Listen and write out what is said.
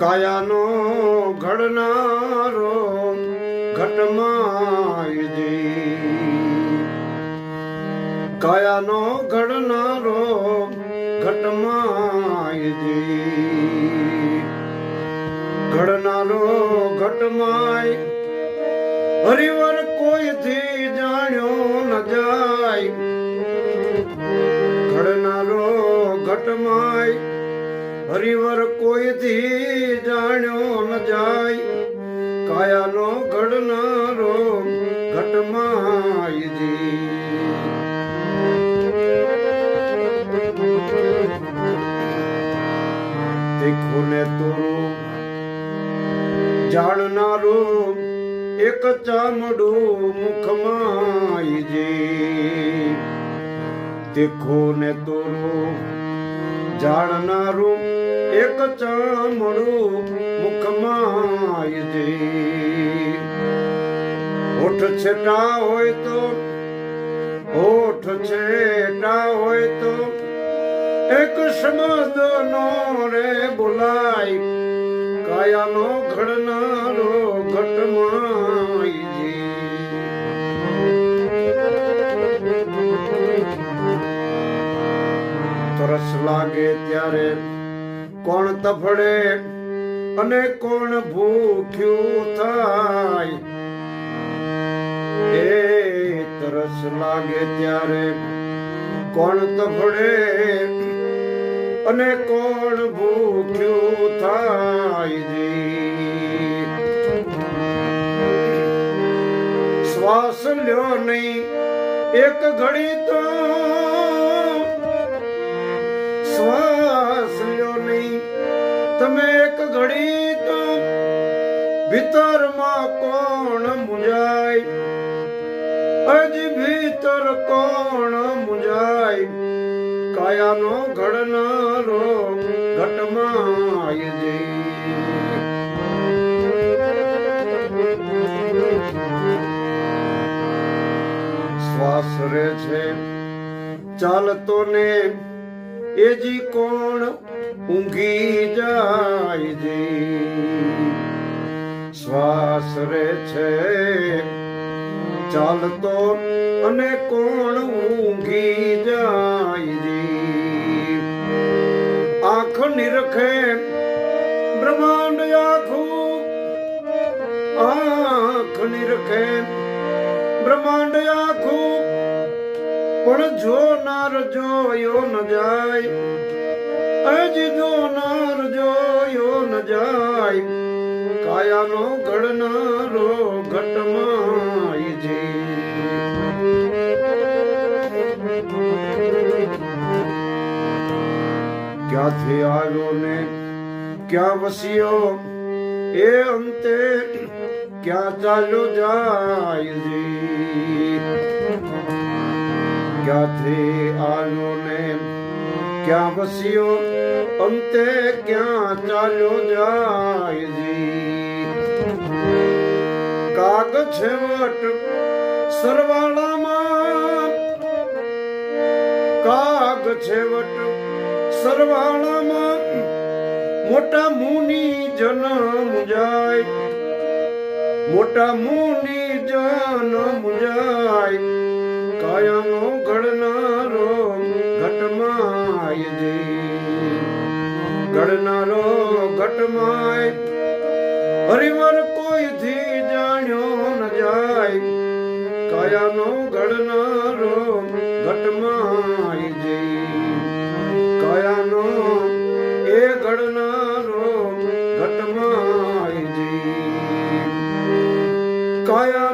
કાયાનો ઘડનારો ઘટમાયજી કાયાનો ઘડનારો ઘટમાયજી ઘડનારો ઘટમાય. હરિવર કોઈથી જાણ્યો ન જાય. ઘડનારો ઘટમાય હરિવર કોઈથી જાણ્યો ન જાય. કાયાનો ઘડનારો ઘટમાય તીખું ને તોરું જાણનારું એક ચામડું મુખમાં જે. તીખું ને તોરું જાણનારું એક ચામડું મુખમાં હોઠ છેટા હોય તો હોઠ છેટા હોય તો, એક શબ્દ નો રે બોલાય. કાયાનો ઘડનારો ઘટમાય તરસ લાગે ત્યારે કોણ તફડે અને કોણ ભૂખ્યું થાય? એ તરસ લાગે ત્યારે કોણ તફડે અને કોણ ભૂખ્યું થાય? શ્વાસ લ્યો નહીં, એક ઘડી તો તમે એક ઘડી તો ભીતરમાં કોણ મુંજાય? અજ ભીતર કોણ મુંજાય? કાયાનો ઘડનારો ઘટમાં શ્વાસ રે છે ચાલતો ને એજી કોણ ઊંઘી જાય જે શ્વાસ રે છે. ચાલતો અને કોણ ઊંઘી જાય જી આંખ નિરખે, બ્રહ્માંડ આખું આંખ નિરખે, બ્રહ્માંડ આખું. પણ જોનાર જોયો ન જાય અજ જોનાર જોયો ન જાય. કાયાનો ઘડનારો ઘટમાય જે ક્યાંથી આવ્યો ને ક્યાં વસ્યો? એ અંતે ક્યાં ચાલ્યો જાય ક્યાંથી આવ્યો ને ક્યાં વસ્યો અંતે ક્યાં ચાલ્યો જાય જી? કાગ છેવટ સરવાળામાં, કાગ છેવટ સરવાળામાં મોટા મુની જન્મ જાય. મોટા મુનિ જન્મ જાય. કાયાનો ઘડનારો ઘટમાય દે ઘડનારો ઘટમાય. હરિવર કોઈથી જાણ્યો ન જાય. કાયાનો ઘડનારો ઘટમાય દે. કાયાનો એ ઘડનારો ઘટમાય દે. કાયાનો